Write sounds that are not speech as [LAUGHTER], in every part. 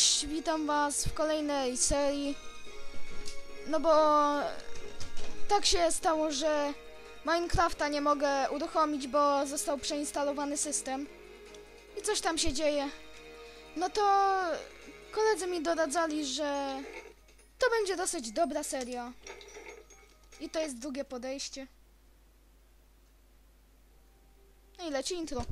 Cześć, witam was w kolejnej serii. No bo tak się stało, że Minecrafta nie mogę uruchomić, bo został przeinstalowany system. I coś tam się dzieje. No to koledzy mi doradzali, że to będzie dosyć dobra seria. I to jest drugie podejście. No i leci intro.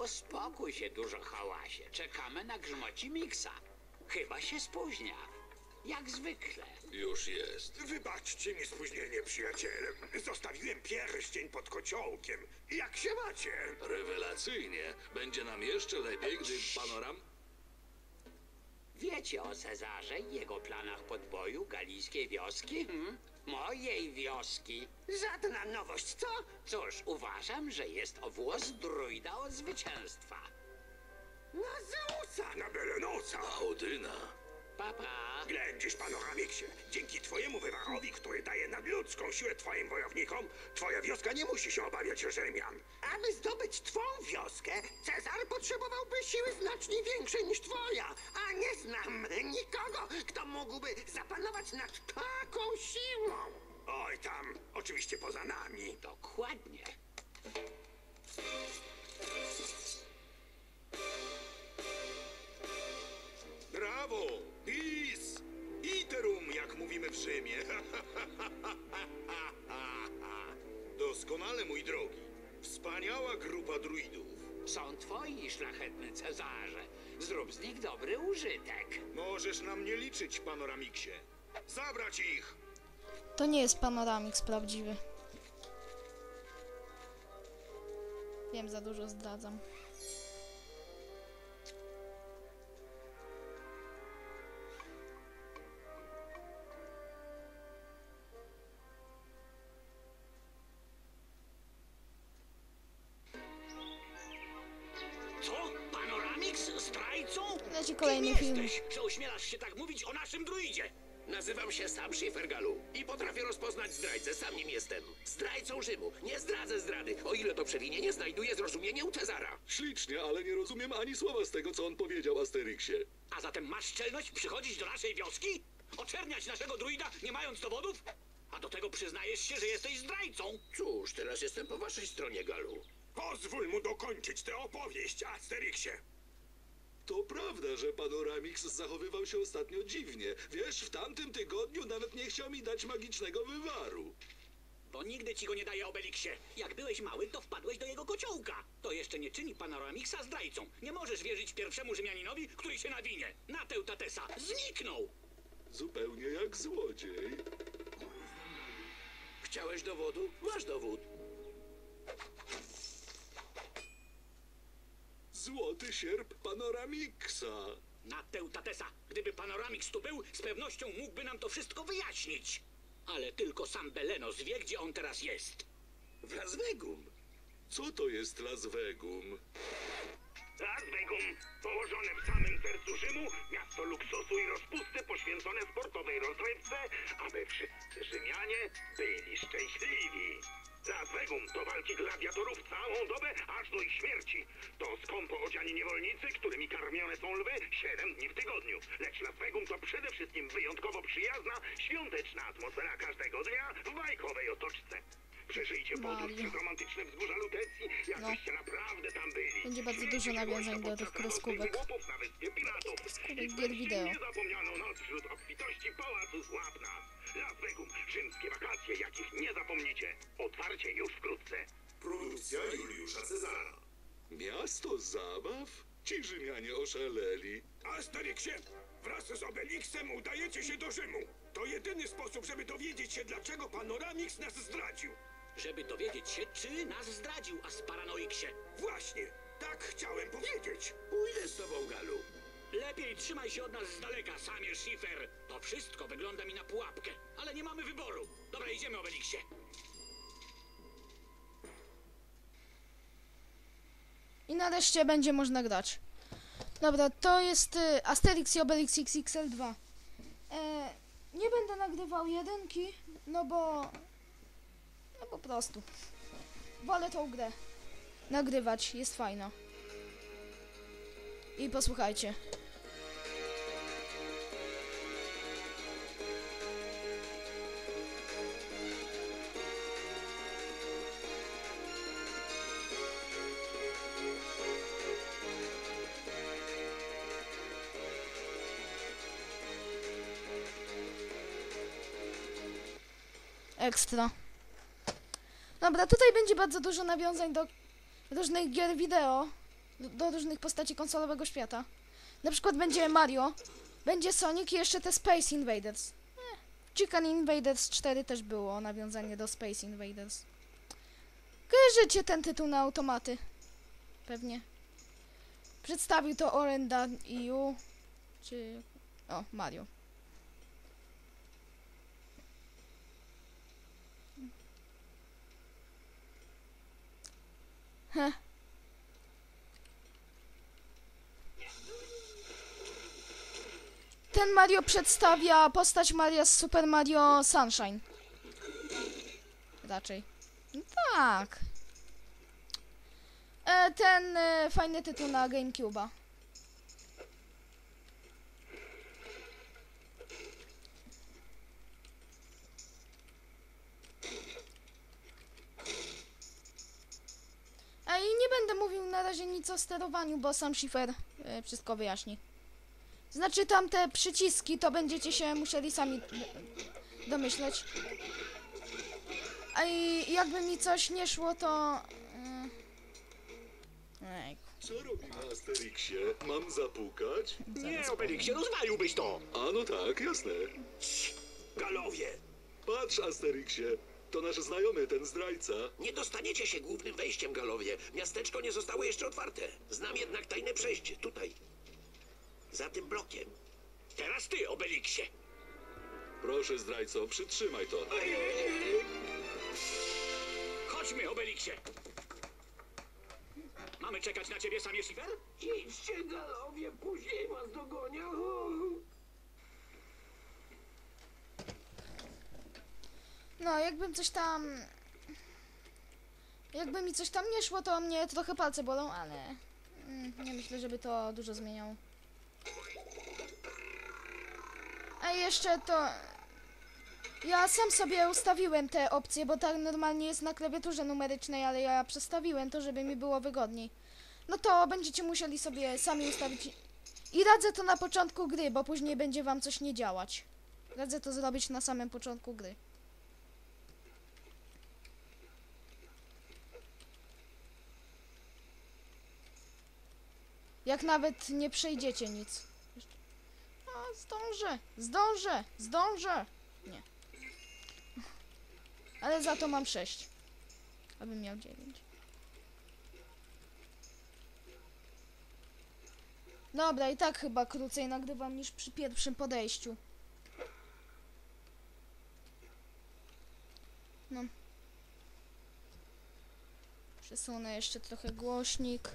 Uspokój się, dużo hałasie. Czekamy na grzmoci Miksa. Chyba się spóźnia. Jak zwykle. Już jest. Wybaczcie mi spóźnienie, przyjaciele. Zostawiłem pierścień pod kociołkiem. Jak się macie? Rewelacyjnie. Będzie nam jeszcze lepiej, gdy panoram... Wiecie o Cezarze i jego planach podboju galijskiej wioski? Hmm? Mojej wioski. Żadna nowość, co? Cóż, uważam, że jest o włos druida od zwycięstwa. Na Zeusa! Na Belenosa! Audyna. Papa, Ględzisz, panoramiksie. Dzięki twojemu wywarowi, który daje nadludzką siłę twoim wojownikom, twoja wioska nie musi się obawiać Rzymian. Aby zdobyć twą wioskę, Cezar potrzebowałby siły znacznie większej niż twoja. Mógłby zapanować nad taką siłą. Oj, tam, oczywiście poza nami. dokładnie. Brawo! Bis! Iterum, jak mówimy w Rzymie. [LAUGHS] Doskonale, mój drogi. Wspaniała grupa druidów. Są twoi, szlachetny Cezarze. Zrób z nich dobry użytek. Możesz na mnie liczyć, panoramiksie. Zabrać ich! To nie jest panoramix prawdziwy. Wiem, za dużo zdradzam. Kolejny film. jesteś, że ośmielasz się tak mówić o naszym druidzie? Nazywam się Sam Schiffergalu i potrafię rozpoznać zdrajcę, sam nim jestem. Zdrajcą Rzymu. Nie zdradzę zdrady, o ile to przewinienie znajduje zrozumienie u Cezara. Ślicznie, ale nie rozumiem ani słowa z tego, co on powiedział Asterixie. A zatem masz szczelność przychodzić do naszej wioski? Oczerniać naszego druida, nie mając dowodów? A do tego przyznajesz się, że jesteś zdrajcą? Cóż, teraz jestem po waszej stronie, Galu. Pozwól mu dokończyć tę opowieść, Asterixie. To prawda, że panoramix zachowywał się ostatnio dziwnie. Wiesz, w tamtym tygodniu nawet nie chciał mi dać magicznego wywaru. Bo nigdy ci go nie daje Obelixie. Jak byłeś mały, to wpadłeś do jego kociołka. To jeszcze nie czyni Panoramiksa zdrajcą. Nie możesz wierzyć pierwszemu Rzymianinowi, który się nawinie. Na Tatesa zniknął! Zupełnie jak złodziej. Chciałeś dowodu? Masz dowód. Złoty sierp panoramiksa. Na Tatesa. Gdyby Panoramix tu był, z pewnością mógłby nam to wszystko wyjaśnić. Ale tylko sam Belenos wie, gdzie on teraz jest. W Las Vegum. Co to jest Las Vegum? Las Vegum, położone w samym sercu Rzymu, miasto luksusu i rozpusty poświęcone sportowej rozrywce, aby wszyscy Rzymianie byli szczęśliwi. Las Vegum to walki gladiatorów całą dobę, aż do ich śmierci. To skąpo odziani niewolnicy, którymi karmione są lwy 7 dni w tygodniu. Lecz Las Vegum to przede wszystkim wyjątkowo przyjazna, świąteczna atmosfera każdego dnia w bajkowej otoczce. Przeżyjcie podróż przez romantyczne wzgórza Lutecji, jakbyście naprawdę tam byli. Będzie bardzo dużo nawiązań do tych kreskówek. Kreskówek gier wideo. niezapomnianą noc wśród obfitości pałacu. Las Vegum, rzymskie wakacje, jakich nie zapomnicie. Otwarcie już wkrótce. Produkcja Juliusza Cezara. Miasto zabaw? Ci Rzymianie oszaleli. Asterixie, Wraz z Obelixem udajecie się do Rzymu. To jedyny sposób, żeby dowiedzieć się, dlaczego Panoramix nas zdradził. Żeby dowiedzieć się, czy nas zdradził, a z paranoiksie. Właśnie, tak chciałem powiedzieć. Pójdę z tobą, Galu. Trzymaj się od nas z daleka, samie Schiffer. To wszystko wygląda mi na pułapkę, ale nie mamy wyboru. Dobra, idziemy, Obelixie. I nareszcie będzie można grać. Dobra, to jest y, Asterix i Obelix XXL2. E, nie będę nagrywał jedynki, no bo... No po prostu. Wolę tą grę nagrywać, jest fajna. I posłuchajcie. Ekstra. Dobra, tutaj będzie bardzo dużo nawiązań do różnych gier wideo, do, różnych postaci konsolowego świata. Na przykład będzie Mario, będzie Sonic i jeszcze te Space Invaders. Eh, Chicken Invaders 4 też było nawiązanie do Space Invaders. Kojarzycie ten tytuł na automaty? Pewnie. Przedstawił to Orenda EU, czy... O, Mario. Ten Mario przedstawia postać Maria z Super Mario Sunshine. Raczej. No tak. E, ten e, fajny tytuł na GameCube'a. A i nie będę mówił na razie nic o sterowaniu, bo sam Schiffer e, wszystko wyjaśni. Znaczy tam te przyciski, to będziecie się musieli sami e, domyśleć. A i jakby mi coś nie szło, to... e, Ejku. Co robimy, Asterixie? Mam zapukać? Nie, Obelixie, rozwaliłbyś to. A no tak, jasne. Galowie, Patrz, Asterixie, to nasz znajomy, ten zdrajca. Nie dostaniecie się głównym wejściem, Galowie. Miasteczko nie zostało jeszcze otwarte. Znam jednak tajne przejście, tutaj. Za tym blokiem. Teraz ty, Obelixie. Proszę, zdrajco, przytrzymaj to. Chodźmy, Obelixie. Mamy czekać na ciebie, samie Schiffer? Idźcie, Galowie, później was dogonię. No, jakbym coś tam... Jakby mi coś tam nie szło, to mnie trochę palce bolą, ale... mm, Nie myślę, żeby to dużo zmieniało. A jeszcze to... Ja sam sobie ustawiłem te opcje, bo tak normalnie jest na klawiaturze numerycznej, ale ja przestawiłem to, żeby mi było wygodniej. No to będziecie musieli sobie sami ustawić. I radzę to na początku gry, bo później będzie wam coś nie działać. Radzę to zrobić na samym początku gry. Jak nawet nie przejdziecie nic. A, zdążę, zdążę, zdążę. Nie. Ale za to mam 6. Abym miał 9. Dobra, i tak chyba krócej nagrywam niż przy pierwszym podejściu. No. Przesunę jeszcze trochę głośnik.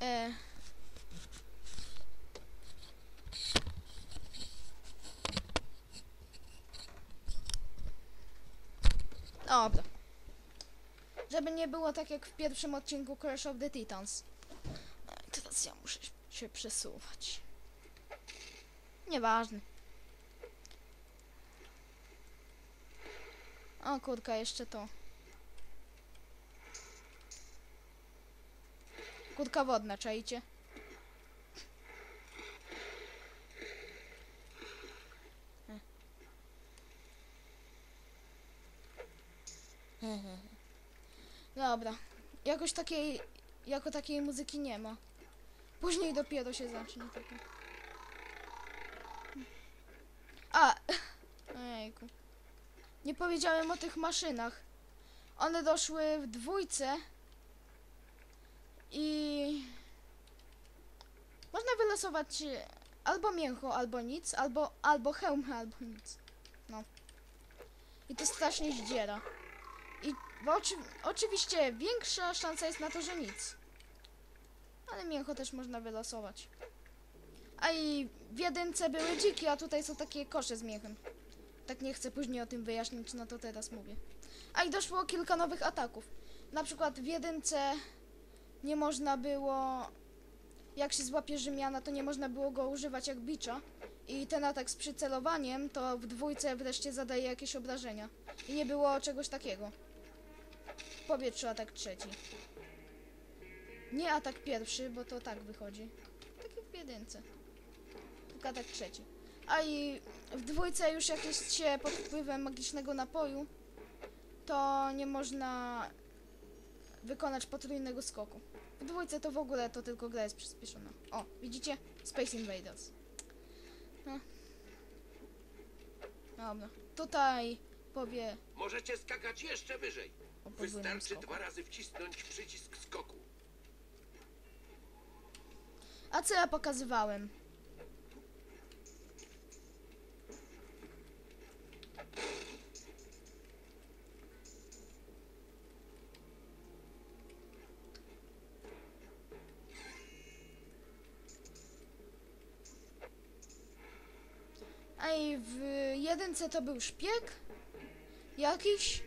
E. Dobra. Żeby nie było tak jak w pierwszym odcinku Crash of the Titans. E, Teraz ja muszę się przesuwać. Nieważne. O kurka, jeszcze to. Kurka wodna, czajcie? Dobra. Jakoś takiej, jako takiej muzyki nie ma. Później dopiero się zacznie takie. A! [LAUGHS] Ojejku. Nie powiedziałem o tych maszynach. One doszły w dwójce i można wylosować albo mięcho, albo nic, albo, albo hełm, albo nic. No. I to strasznie zdziera. I bo oczy, oczywiście większa szansa jest na to, że nic. Ale mięcho też można wylosować. A i w jedynce były dziki, a tutaj są takie kosze z mięchem. Tak nie chcę później o tym wyjaśnić, no to teraz mówię. A i doszło kilka nowych ataków. Na przykład w jedynce nie można było... Jak się złapie Rzymiana, to nie można było go używać jak bicza. I ten atak z przycelowaniem, to w dwójce wreszcie zadaje jakieś obrażenia. I nie było czegoś takiego. W powietrzu atak trzeci. Nie atak pierwszy, bo to tak wychodzi. Tak jak w jedynce. Tylko atak trzeci. A i w dwójce już jak jest się pod wpływem magicznego napoju, to nie można wykonać potrójnego skoku. W dwójce to w ogóle to tylko gra jest przyspieszona. O, widzicie? Space Invaders. No. Dobra. Tutaj powie Możecie skakać jeszcze wyżej. o Wystarczy skoku. dwa razy wcisnąć przycisk skoku. A co ja pokazywałem? I w jedynce to był szpieg jakiś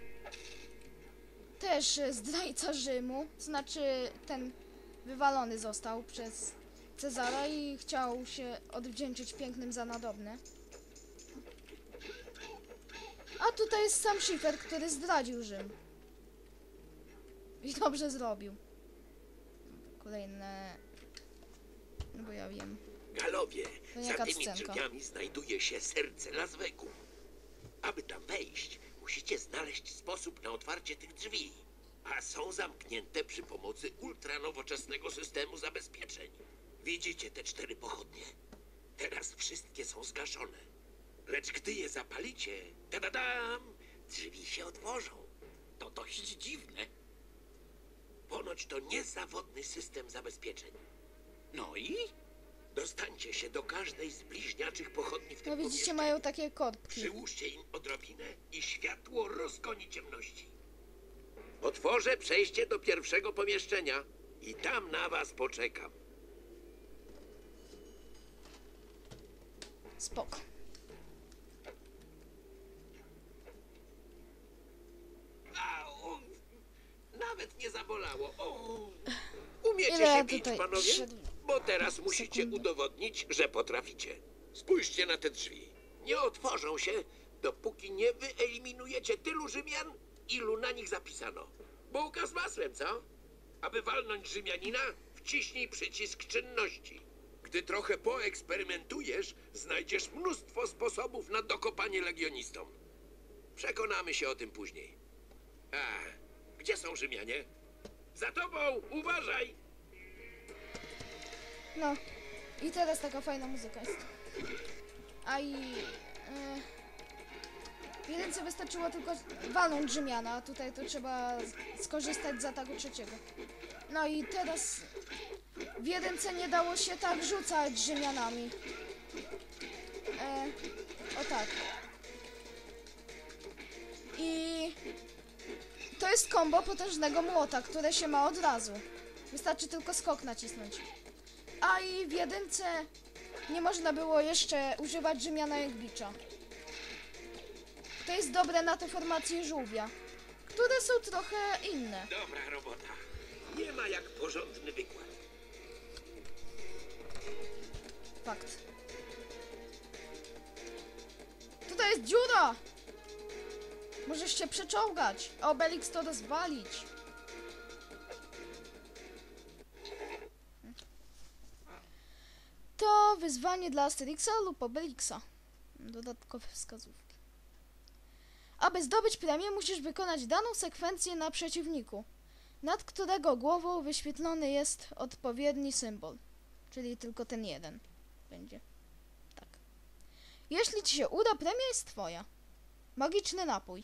też e, zdrajca Rzymu, znaczy ten wywalony został przez Cezara i chciał się odwdzięczyć pięknym za nadobne. A tutaj jest sam Schiffer, który zdradził Rzym. I dobrze zrobił. Kolejne... No bo ja wiem. Galowie, Nie za tymi drzwiami znajduje się serce Las Vegas. Aby tam wejść, musicie znaleźć sposób na otwarcie tych drzwi. A są zamknięte przy pomocy ultranowoczesnego systemu zabezpieczeń. Widzicie te cztery pochodnie? Teraz wszystkie są zgaszone. Lecz gdy je zapalicie, tadadam, drzwi się otworzą. To dość dziwne. Ponoć to niezawodny system zabezpieczeń. No i? Dostańcie się do każdej z bliźniaczych pochodni w tym No widzicie, pomieszczeniu. mają takie korbki. Przyłóżcie im odrobinę i światło rozgoni ciemności. Otworzę przejście do pierwszego pomieszczenia i tam na was poczekam. Spoko. Au! Nawet nie zabolało. O! Umiecie Ile ja się bić, tutaj panowie? szedł- Bo teraz musicie udowodnić, że potraficie. Spójrzcie na te drzwi. Nie otworzą się, dopóki nie wyeliminujecie tylu Rzymian, ilu na nich zapisano. Bułka z masłem, co? Aby walnąć Rzymianina, wciśnij przycisk czynności. Gdy trochę poeksperymentujesz, znajdziesz mnóstwo sposobów na dokopanie legionistom. Przekonamy się o tym później. A, gdzie są Rzymianie? Za tobą! Uważaj! No. I teraz taka fajna muzyka jest. A i... W jedynce wystarczyło tylko walnąć Rzymiana, a tutaj to trzeba skorzystać z ataku trzeciego. No i teraz w jedynce nie dało się tak rzucać Rzymianami. E, o tak. I to jest kombo potężnego młota, które się ma od razu. Wystarczy tylko skok nacisnąć. A i w jedynce nie można było jeszcze używać Rzymiana jak bicza. To jest dobre na te formacje żółwia, które są trochę inne. Dobra robota. Nie ma jak porządny wykład. Fakt. Tutaj jest dziura! Możesz się przeczołgać, a Obelix to rozwalić. To wyzwanie dla Asterixa lub Obelixa. Dodatkowe wskazówki. Aby zdobyć premię, musisz wykonać daną sekwencję na przeciwniku, nad którego głową wyświetlony jest odpowiedni symbol. Czyli tylko ten jeden będzie. Tak. Jeśli ci się uda, premia jest twoja. Magiczny napój.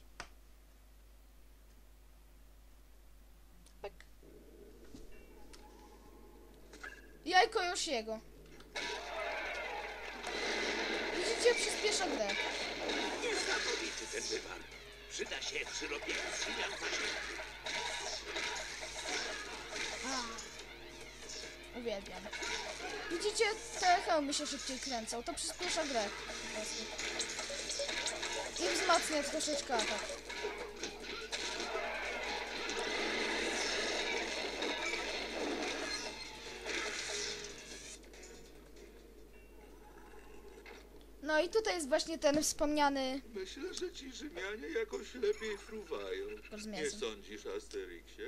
Tak. Jajko Josiego. Widzicie, przyspiesza grę. Niesamowity ten wywar. Przyda się przy robieniu zmian zasięgu. Uwielbiam. Widzicie, te hełmy się szybciej kręcą. To przyspiesza grę. I wzmacnia troszeczkę atak. No i tutaj jest właśnie ten wspomniany Myślę, że ci Rzymianie jakoś lepiej fruwają. Nie sądzisz, Asterixie?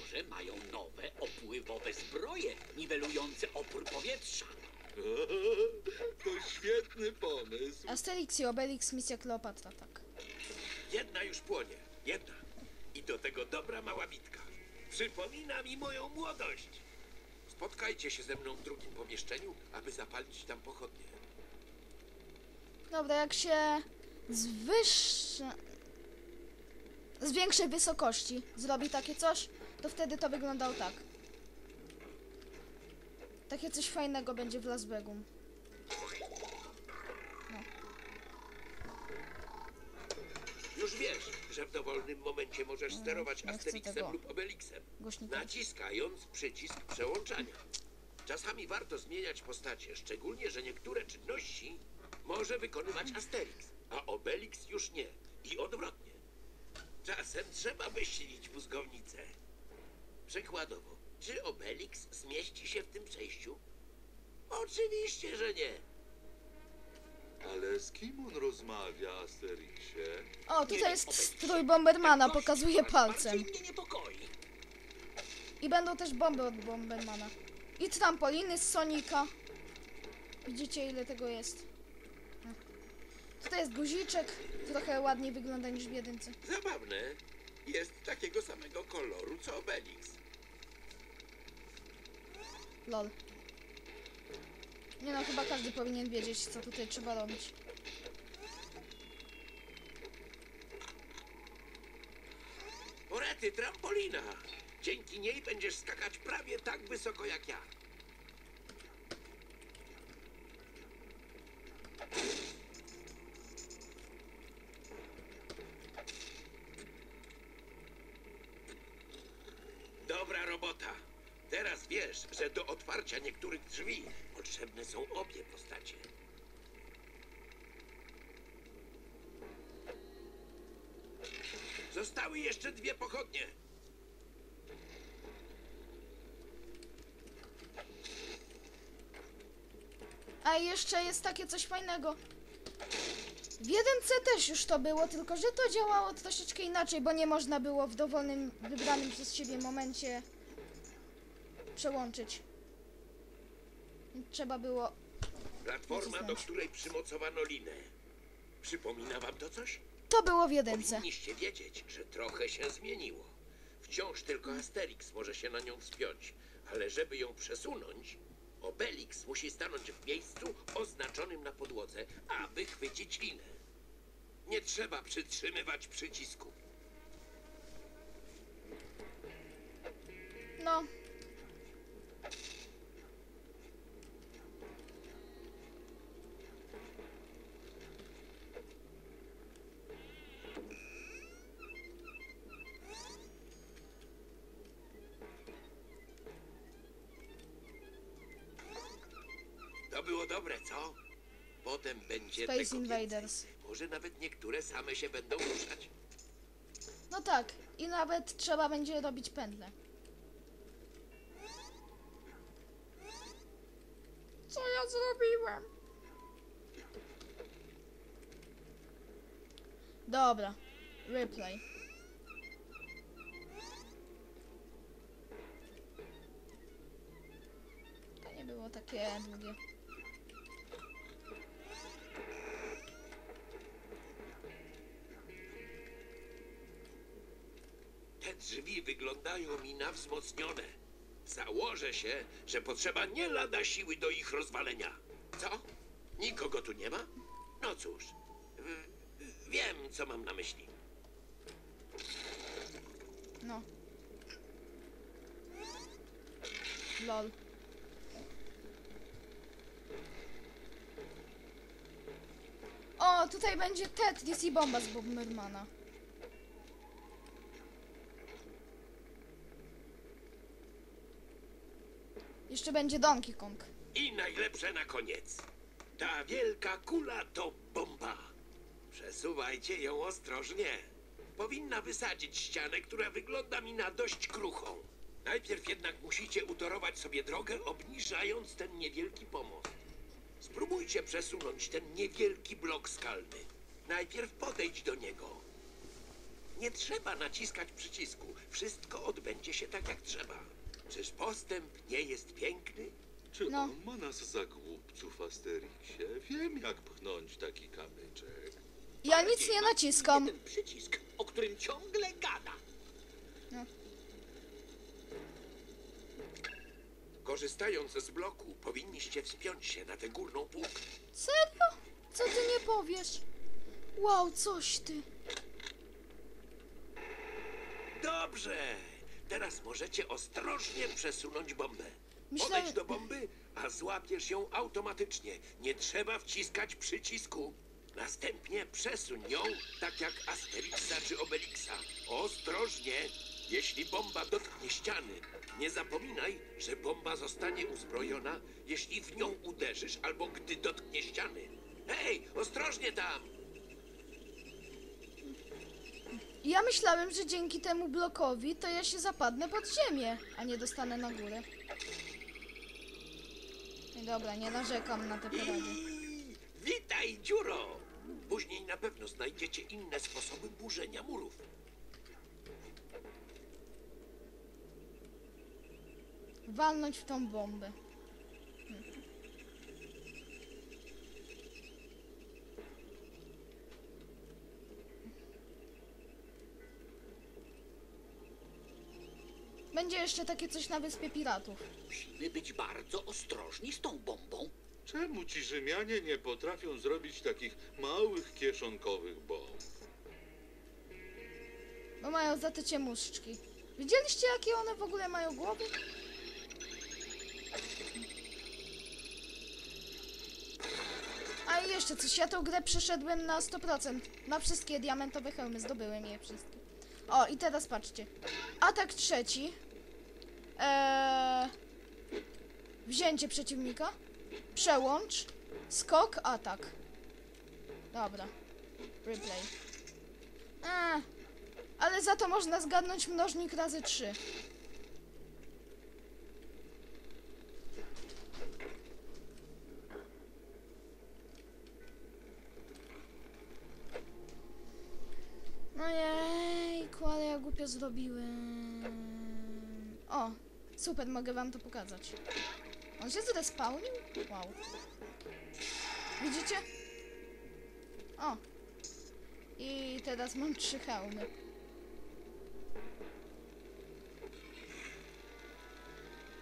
Może mają nowe, opływowe zbroje, niwelujące opór powietrza. [LAUGHS] To świetny pomysł. Asterix i Obelix, misja Kleopatra, tak. Jedna już płonie. Jedna. I do tego dobra mała bitka. Przypomina mi moją młodość. Spotkajcie się ze mną w drugim pomieszczeniu, aby zapalić tam pochodnie. Dobra, jak się z z większej wysokości zrobi takie coś, to wtedy to wyglądało tak. Takie coś fajnego będzie w Las Vegas. Już wiesz, że w dowolnym momencie możesz sterować nie Asterixem lub Obelixem, Głośnika. naciskając przycisk przełączania. Czasami warto zmieniać postacie, szczególnie, że niektóre czynności może wykonywać Asterix, a Obelix już nie. I odwrotnie. Czasem trzeba wyścilić mózgownicę. Przykładowo, czy Obelix zmieści się w tym przejściu? Oczywiście, że nie. Ale z kim on rozmawia, Asterixie? O, tutaj jest strój Bombermana, pokazuje palcem. Bardziej mnie niepokoi. I będą też bomby od Bombermana. I trampoliny z Sonika. Widzicie ile tego jest. Tutaj jest guziczek, trochę ładniej wygląda niż w jedynce. Zabawne. Jest takiego samego koloru co Obelix. Lol. Nie no, chyba każdy powinien wiedzieć, co tutaj trzeba robić. Orety, trampolina! Dzięki niej będziesz skakać prawie tak wysoko jak ja. Dobra robota. Teraz wiesz, że do otwarcia niektórych drzwi potrzebne są obie postacie. Zostały jeszcze dwie pochodnie. A jeszcze jest takie coś fajnego. W jedynce też już to było, tylko że to działało troszeczkę inaczej, bo nie można było w dowolnym, wybranym przez siebie momencie przełączyć. Trzeba było... Platforma, do której przymocowano linę. Przypomina wam to coś? To było w jedynce. Powinniście wiedzieć, że trochę się zmieniło. Wciąż tylko Asterix może się na nią wspiąć, ale żeby ją przesunąć, Obelix musi stanąć w miejscu oznaczonym na podłodze, aby chwycić linę. Nie trzeba przytrzymywać przycisku. No. Było dobre, co? Potem będzie Space tego Invaders. Więcej. Może nawet niektóre same się będą ruszać. No tak. I nawet trzeba będzie robić pętle. Co ja zrobiłem? Dobra. Replay. To nie było takie długie. Drzwi wyglądają mi na wzmocnione. Założę się, że potrzeba nie lada siły do ich rozwalenia. Co? Nikogo tu nie ma? No cóż, wiem, co mam na myśli. No. Lol. O, tutaj będzie Tetris i bomba z Bombermana. Jeszcze będzie Donkey Kong. I najlepsze na koniec. Ta wielka kula to bomba. Przesuwajcie ją ostrożnie. Powinna wysadzić ścianę, która wygląda mi na dość kruchą. Najpierw jednak musicie utorować sobie drogę, obniżając ten niewielki pomost. Spróbujcie przesunąć ten niewielki blok skalny. Najpierw podejdź do niego. Nie trzeba naciskać przycisku. Wszystko odbędzie się tak, jak trzeba. Czyż postęp nie jest piękny? Czy No. on ma nas za głupców, Asterixie? Wiem, jak pchnąć taki kamyczek. Ja nic nie naciskam. Ten przycisk, o którym ciągle gada. Korzystając z bloku, powinniście wspiąć się na tę górną półkę. Serio? Co ty nie powiesz? Wow, coś ty. Dobrze! Teraz możecie ostrożnie przesunąć bombę. Myślałem- Podejdź do bomby, a złapiesz ją automatycznie. Nie trzeba wciskać przycisku. Następnie przesuń ją, tak jak Asterixa czy Obelixa. Ostrożnie! Jeśli bomba dotknie ściany, nie zapominaj, że bomba zostanie uzbrojona, jeśli w nią uderzysz albo gdy dotknie ściany. Hej, ostrożnie tam! Ja myślałem, że dzięki temu blokowi to ja się zapadnę pod ziemię, a nie dostanę na górę. Nie, dobra, nie narzekam na te porady. I witaj, dziuro! Później na pewno znajdziecie inne sposoby burzenia murów. Walnąć w tą bombę. Będzie jeszcze takie coś na Wyspie Piratów. Musimy być bardzo ostrożni z tą bombą. Czemu ci Rzymianie nie potrafią zrobić takich małych, kieszonkowych bomb? Bo mają za te ciemustczki. Widzieliście jakie one w ogóle mają głowy? A i jeszcze coś, ja tą grę przeszedłem na 100%. Na wszystkie diamentowe hełmy, zdobyłem je wszystkie. O, i teraz patrzcie. Atak trzeci. Eee, wzięcie przeciwnika. Przełącz. Skok, atak. Dobra. Replay. Eee, ale za to można zgadnąć mnożnik razy 3. No jejku, ale ja głupio zrobiłem. O, super, mogę wam to pokazać. On się zrespawnił? Wow. Widzicie? O. I teraz mam trzy hełmy.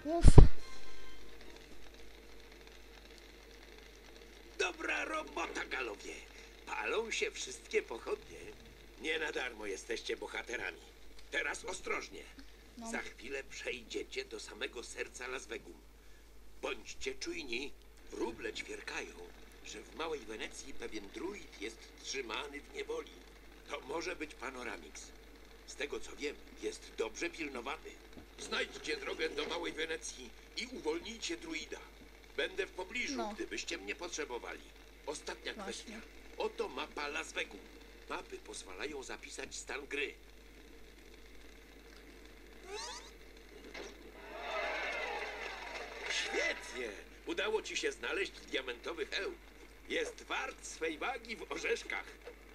Uff. Dobra robota, galowie! Palą się wszystkie pochodnie. Nie na darmo jesteście bohaterami. Teraz ostrożnie. No. Za chwilę przejdziecie do samego serca Las Vegum. Bądźcie czujni. Wróble ćwierkają, że w Małej Wenecji pewien druid jest trzymany w niewoli. To może być Panoramix. Z tego co wiem, jest dobrze pilnowany. Znajdźcie drogę do Małej Wenecji i uwolnijcie druida. Będę w pobliżu, No. gdybyście mnie potrzebowali. Ostatnia Właśnie. kwestia. Oto mapa Las Vegum. Mapy pozwalają zapisać stan gry. Świetnie! Udało ci się znaleźć diamentowy hełm. Jest wart swej wagi w orzeszkach.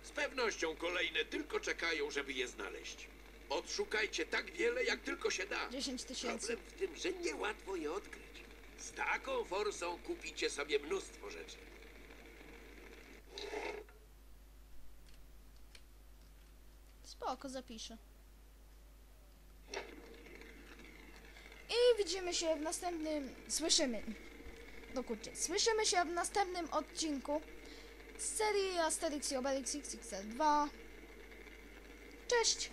Z pewnością kolejne tylko czekają, żeby je znaleźć. Odszukajcie tak wiele, jak tylko się da. 10 tysięcy. Problem w tym, że niełatwo je odkryć. Z taką forsą kupicie sobie mnóstwo rzeczy. Spoko, zapiszę. I widzimy się w następnym. Słyszymy. No kurczę, słyszymy się w następnym odcinku z serii Asterix i Obelix XXL 2. Cześć!